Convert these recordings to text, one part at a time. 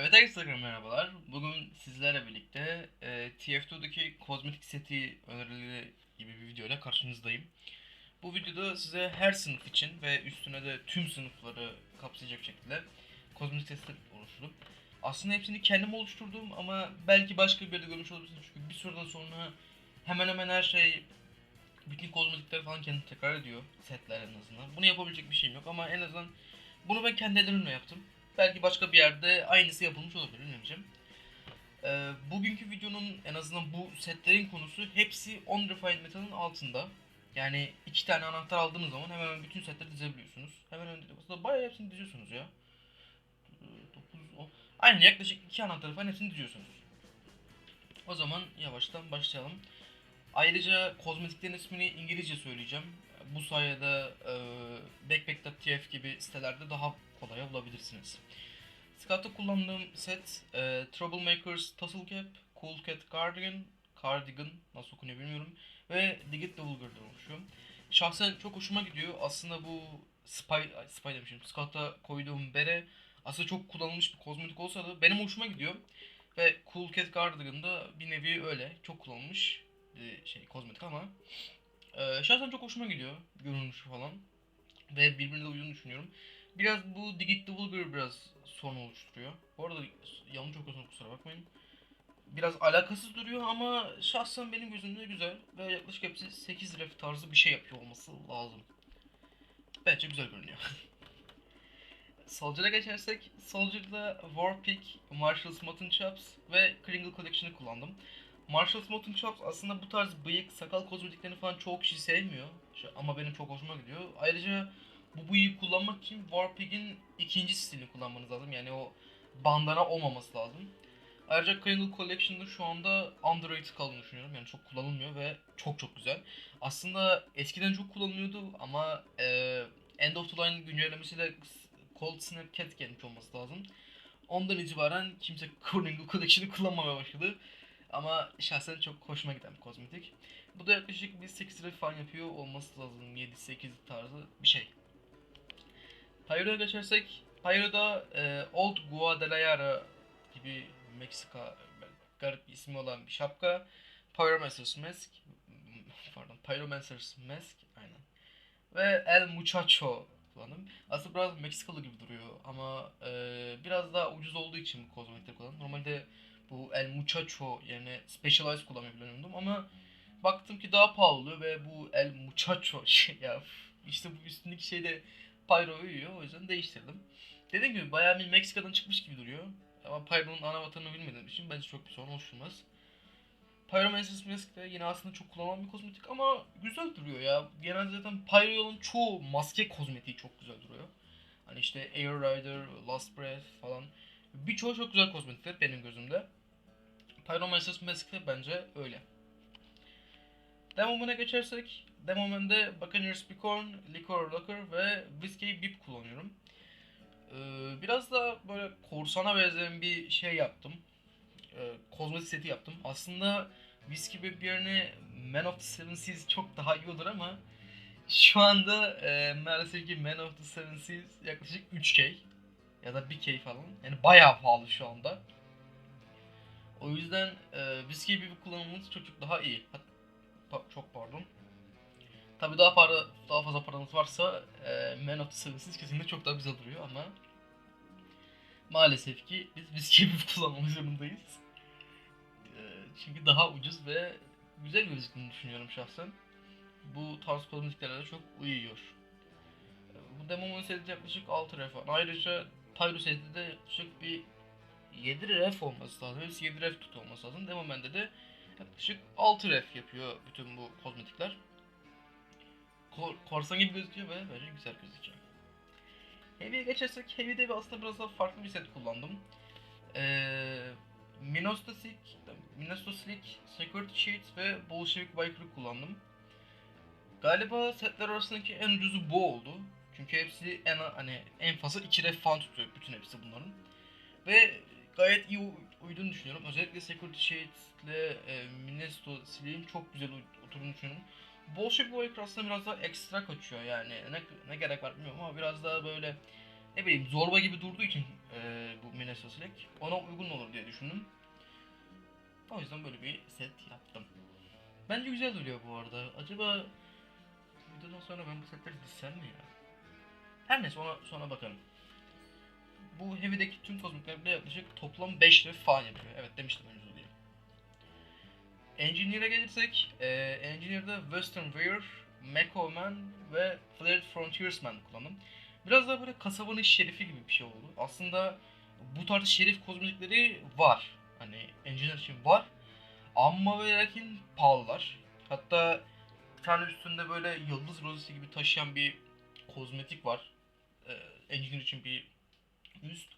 Evet arkadaşlar merhabalar. Bugün sizlerle birlikte e, TF2'deki kozmetik seti önerileri gibi bir videoyla karşınızdayım. Bu videoda size her sınıf için ve üstüne de tüm sınıfları kapsayacak şekilde kozmetik setler oluşturup aslında hepsini kendim oluşturdum ama belki başka bir yerde görmüş olabilirsiniz çünkü bir süreden sonra hemen hemen her şey bütün kozmetikler falan kendini tekrar ediyor setler en azından. Bunu yapabilecek bir şeyim yok ama en azından bunu ben kendi ellerimle yaptım. Belki başka bir yerde aynısı yapılmış olabilir bilmeyeceğim. Ee, bugünkü videonun en azından bu setlerin konusu hepsi on refined metal'ın altında. Yani iki tane anahtar aldığınız zaman hemen hemen bütün setleri dizebiliyorsunuz. Hemen hemen aslında bayağı hepsini diziyorsunuz ya. 9, 10. Aynen yaklaşık iki anahtarı falan hepsini diziyorsunuz. O zaman yavaştan başlayalım. Ayrıca kozmetiklerin ismini İngilizce söyleyeceğim. Bu sayede e, backpack.tf gibi sitelerde daha kolay bulabilirsiniz. Scott'ta kullandığım set e, Troublemakers Tussle Cap, Cool Cat Cardigan, Cardigan nasıl okunuyor bilmiyorum ve Digit the Vulgar'dan oluşuyor. Şahsen çok hoşuma gidiyor. Aslında bu Spy, Spy demişim. Scott'a koyduğum bere aslında çok kullanılmış bir kozmetik olsa da benim hoşuma gidiyor. Ve Cool Cat Cardigan da bir nevi öyle. Çok kullanılmış şey kozmetik ama e, şahsen çok hoşuma gidiyor görünüşü falan. Ve birbirine uyduğunu düşünüyorum. Biraz bu Digit the Vulgar biraz sorun oluşturuyor. Bu arada yanlış okuyorsam kusura bakmayın. Biraz alakasız duruyor ama şahsen benim gözümde güzel ve yaklaşık hepsi 8 ref tarzı bir şey yapıyor olması lazım. Bence güzel görünüyor. Soldier'a geçersek, Soldier'da Warpick, Marshall's Mutton Chops ve Kringle Collection'ı kullandım. Marshall's Mutton Chops aslında bu tarz bıyık, sakal kozmetiklerini falan çoğu kişi sevmiyor. Ama benim çok hoşuma gidiyor. Ayrıca bu bıyığı kullanmak için Warpig'in ikinci stilini kullanmanız lazım. Yani o bandana olmaması lazım. Ayrıca Kringle Collection'da şu anda underrated kaldığını düşünüyorum. Yani çok kullanılmıyor ve çok çok güzel. Aslında eskiden çok kullanılıyordu ama e, End of the Line güncellemesiyle Cold Snap Cat gelmiş olması lazım. Ondan itibaren kimse Kringle Collection'ı kullanmamaya başladı. Ama şahsen çok hoşuma giden bir kozmetik. Bu da yaklaşık bir 8 lira falan yapıyor olması lazım. 7-8 tarzı bir şey. Pyro'ya geçersek, Pyro'da e, Old Guadalajara gibi Meksika garip bir ismi olan bir şapka. Pyromancer's Mask, pardon Pyromancer's Mask, aynen. Ve El Muchacho kullandım. Aslında biraz Meksikalı gibi duruyor ama e, biraz daha ucuz olduğu için bu kozmetikleri kullandım. Normalde bu El Muchacho yerine Specialized kullanmayı planlıyordum ama baktım ki daha pahalı ve bu El Muchacho şey ya işte bu üstündeki şey de Pyro uyuyor o yüzden değiştirdim. Dediğim gibi bayağı bir Meksika'dan çıkmış gibi duruyor. Ama Pyro'nun ana vatanını bilmediğim için bence çok bir sorun oluşturmaz. Pyromancer's Mask de yine aslında çok kullanılan bir kozmetik ama güzel duruyor ya. Genelde zaten Pyro'nun çoğu maske kozmetiği çok güzel duruyor. Hani işte Air Rider, Last Breath falan. Birçoğu çok güzel kozmetikler benim gözümde. Pyromancer's Mask de bence öyle. Demoman'a geçersek, Demoman'de Buccaneers Bicorn, Liquor Locker ve Whiskey Bip kullanıyorum. Ee, biraz da böyle korsana benzeyen bir şey yaptım. Ee, kozmetik seti yaptım. Aslında Whiskey Bip yerine Man of the Seven Seas çok daha iyi olur ama şu anda e, maalesef ki Man of the Seven Seas yaklaşık 3K ya da 1K falan. Yani bayağı pahalı şu anda. O yüzden e, Whiskey Bip'i kullanmanız çok çok daha iyi. Hat- çok pardon. Tabii daha para daha fazla paranız varsa e, Seven Seas kesinlikle çok daha güzel duruyor ama maalesef ki biz Whiskey Bip kullanmamız zorundayız. E, çünkü daha ucuz ve güzel gözüktüğünü düşünüyorum şahsen. Bu tarz kozmetiklere de çok uyuyor. E, Bu Demon seti yaklaşık 6 lira falan. Ayrıca Pyro seti de yaklaşık bir 7 ref olması lazım. Hepsi 7 ref tut olması lazım. Demoman'de de yaklaşık 6 ref yapıyor bütün bu kozmetikler. Kor korsan gibi gözüküyor ve bence güzel gözüküyor. Heavy'ye geçersek Heavy'de bir aslında biraz daha farklı bir set kullandım. Ee, Minostasic, Minostasic, Security Sheet ve Bolshevik Biker'ı kullandım. Galiba setler arasındaki en ucuzu bu oldu. Çünkü hepsi en hani en fazla 2 ref falan tutuyor bütün hepsi bunların. Ve gayet iyi uy- uyduğunu düşünüyorum. Özellikle Security Shades ile e, Minesto Siley'in çok güzel oturduğunu düşünüyorum. Bolshevik Biker aslında biraz daha ekstra kaçıyor yani. Ne, ne gerek var bilmiyorum ama biraz daha böyle ne bileyim zorba gibi durduğu için e, bu Minnesota Slack. Ona uygun olur diye düşündüm. O yüzden böyle bir set yaptım. Bence güzel duruyor bu arada. Acaba videodan sonra ben bu setleri dizsem mi ya? Her neyse ona sonra bakalım. Bu Heavy'deki tüm kozmikler yaklaşık toplam 5 lira falan yapıyor. Evet demiştim önce. Engineer'e gelirsek, e, Engineer'da Western Wear, Mako Man ve Flared Frontiersman kullandım. Biraz daha böyle kasabanın şerifi gibi bir şey oldu. Aslında bu tarz şerif kozmetikleri var. Hani Engineer için var. Ama ve lakin pahalılar. Hatta bir tane üstünde böyle yıldız rozesi gibi taşıyan bir kozmetik var. Ee, Engineer için bir üst.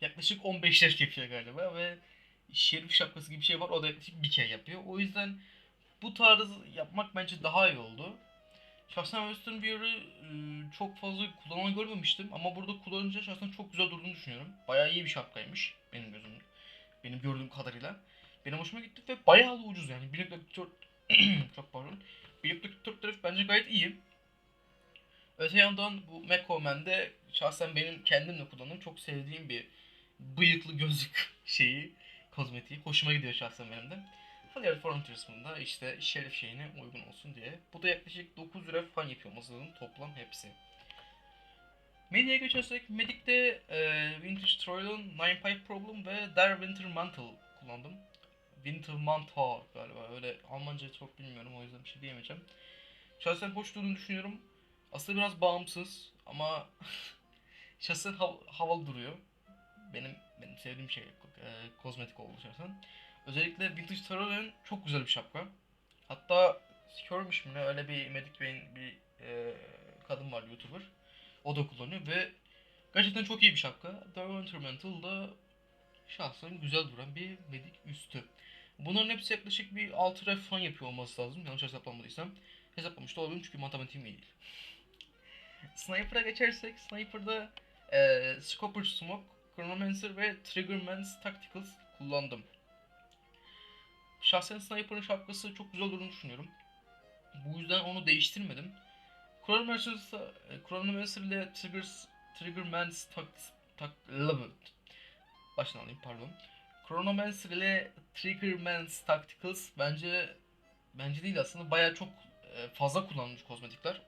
Yaklaşık 15 yaş yapıyor galiba ve şerif şapkası gibi bir şey var. O da yaklaşık bir kere yapıyor. O yüzden bu tarz yapmak bence daha iyi oldu. Şahsen Western Wear'ı e, çok fazla kullanan görmemiştim ama burada kullanınca şahsen çok güzel durduğunu düşünüyorum. Bayağı iyi bir şapkaymış benim gözüm, benim gördüğüm kadarıyla. Benim hoşuma gitti ve bayağı da ucuz yani. 1.4 çok pardon. 1.4 lira bence gayet iyi. Öte yandan bu Mako Man'de şahsen benim kendim de kullandığım çok sevdiğim bir bıyıklı gözlük şeyi, kozmetiği. Hoşuma gidiyor şahsen benim de. Flair Frontiers'ın işte şerif şeyine uygun olsun diye. Bu da yaklaşık 9 lira falan yapıyor masanın toplam hepsi. Media'ya geçersek Medic'te e, Vintage Troy'un Nine Pipe Problem ve Der Winter Mantle kullandım. Winter Mantle galiba öyle Almanca çok bilmiyorum o yüzden bir şey diyemeyeceğim. Şahsen hoş durduğunu düşünüyorum. Aslında biraz bağımsız ama şahsen hav- havalı duruyor. Benim benim sevdiğim şey e, kozmetik oldu şahsen. Özellikle Vintage Tarot'un çok güzel bir şapka. Hatta Skirmish mi ne öyle bir Medic Bey'in bir e, kadın var YouTuber. O da kullanıyor ve gerçekten çok iyi bir şapka. The Intermental da şahsen güzel duran bir Medic üstü. Bunların hepsi yaklaşık bir 6 ref falan yapıyor olması lazım. Yanlış hesaplamadıysam. Hesaplamış da olabilirim çünkü matematiğim iyi değil. Sniper'a geçersek Sniper'da e, Scopper Smoke, Chronomancer ve Triggerman's Tacticals kullandım. Şahsen Sniper'ın şapkası çok güzel durduğunu düşünüyorum. Bu yüzden onu değiştirmedim. Chronomancer, Chronomancer ile Triggers, Triggerman's Tactics, tak, Baştan alayım pardon. Chronomancer ile Triggerman's Tacticals bence bence değil aslında baya çok e, fazla kullanılmış kozmetikler.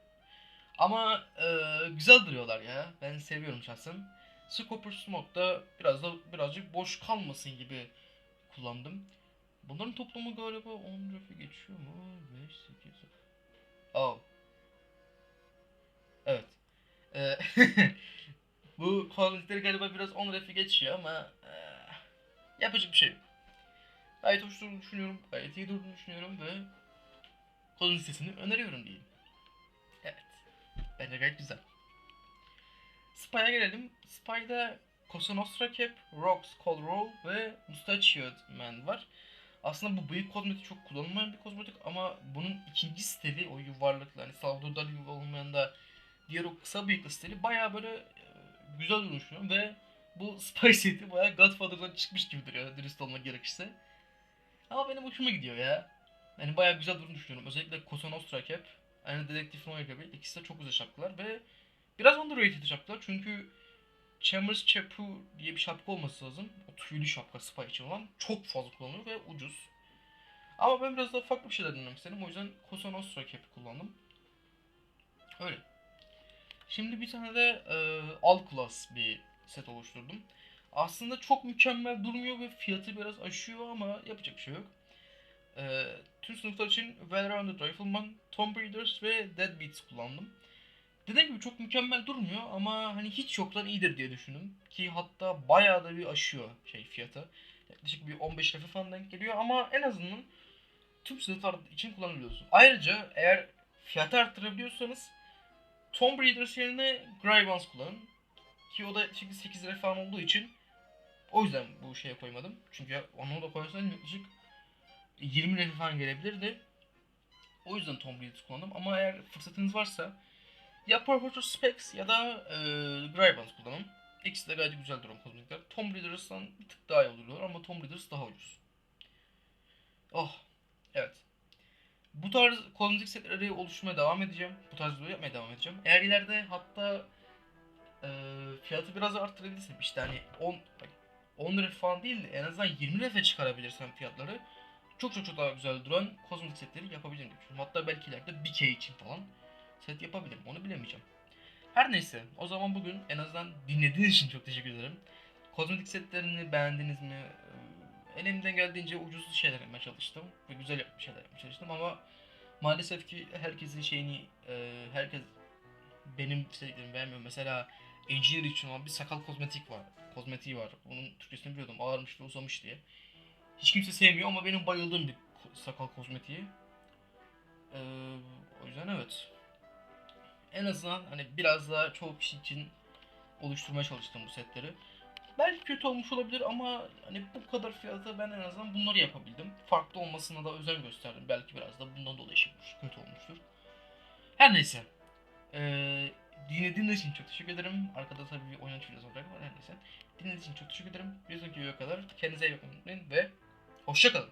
Ama e, güzel duruyorlar ya. Ben seviyorum şahsen. Scopper Smoke da biraz da birazcık boş kalmasın gibi kullandım. Bunların toplamı galiba 10 refi geçiyor mu? 5, 8... Oh. Evet. Ee, bu kozmetikleri galiba biraz 10 refi geçiyor ama e, yapacak bir şey yok. Gayet hoş durduğunu düşünüyorum. Gayet iyi durduğunu düşünüyorum ve kozmetik sitesini öneriyorum diyeyim. Evet. Bence gayet güzel. Spy'a gelelim. Spy'da Cosa Cap, Rocks Cold Roll ve Mustachioed Man var. Aslında bu bıyık kozmetik çok kullanılmayan bir kozmetik ama bunun ikinci stili o yuvarlıklı hani Salvador Dali gibi olmayan da diğer o kısa bıyıklı stili baya böyle e, güzel duruşuyor ve bu Spy seti baya Godfather'dan çıkmış gibi duruyor dürüst olmak gerekirse. Ama benim hoşuma gidiyor ya. Yani baya güzel durduğunu düşünüyorum. Özellikle Cosa Nostra Cap, aynı Dedektif Noir gibi ikisi de çok güzel şapkalar ve biraz underrated şapkalar çünkü Chambers Chapu diye bir şapka olması lazım. O tüylü şapka Spy için olan çok fazla kullanılıyor ve ucuz. Ama ben biraz daha farklı bir şeyler denemek istedim. O yüzden Cosa Nostra Cap'i kullandım. Öyle. Şimdi bir tane de e, alt class bir set oluşturdum. Aslında çok mükemmel durmuyor ve fiyatı biraz aşıyor ama yapacak bir şey yok. E, tüm sınıflar için Well-Rounded Rifleman, Tomb Raiders ve Deadbeats kullandım. Dediğim gibi çok mükemmel durmuyor ama hani hiç yoktan iyidir diye düşündüm. Ki hatta bayağı da bir aşıyor şey fiyatı. Yaklaşık bir 15 lira falan denk geliyor ama en azından tüm sınıflar için kullanabiliyorsun. Ayrıca eğer fiyatı arttırabiliyorsanız Tomb Raiders yerine Grivans kullanın. Ki o da şimdi 8 lira falan olduğu için o yüzden bu şeye koymadım. Çünkü onu da koyarsanız yaklaşık 20 lira falan gelebilirdi. O yüzden Tomb Raiders kullandım ama eğer fırsatınız varsa ya Professor Specs ya da e, Grivans kullanın. İkisi de gayet güzel duran kozmetikler. Tomb Raiders'tan bir tık daha iyi oluyorlar ama Tomb Raiders daha ucuz. Oh, evet. Bu tarz kozmetik setleri oluşturmaya devam edeceğim. Bu tarz video yapmaya devam edeceğim. Eğer ileride hatta e, fiyatı biraz arttırabilirsem işte hani 10 bak, 10 lira falan değil de en azından 20 lira çıkarabilirsem fiyatları çok çok çok daha güzel duran kozmetik setleri yapabilirim. Hatta belki ileride bir key için falan set yapabilirim. Onu bilemeyeceğim. Her neyse o zaman bugün en azından dinlediğiniz için çok teşekkür ederim. Kozmetik setlerini beğendiniz mi? Ee, Elimden geldiğince ucuz şeyler yapmaya çalıştım ve güzel şeyler yapmaya çalıştım ama maalesef ki herkesin şeyini e, herkes benim istediklerimi beğenmiyor. Mesela engineer için olan bir sakal kozmetik var. Kozmetiği var. Onun Türkçesini biliyordum. Ağarmış uzamış diye. Hiç kimse sevmiyor ama benim bayıldığım bir sakal kozmetiği. Ee, o yüzden evet. En azından hani biraz daha çoğu kişi için oluşturmaya çalıştım bu setleri. Belki kötü olmuş olabilir ama hani bu kadar fiyata ben en azından bunları yapabildim. Farklı olmasına da özen gösterdim. Belki biraz da bundan dolayı şey kötü olmuştur. Her neyse. Ee, dinlediğiniz için çok teşekkür ederim. Arkada tabii bir oynanış videosu olacak var her neyse. Dinlediğiniz için çok teşekkür ederim. Bir sonraki videoya kadar kendinize iyi bakın ve hoşçakalın.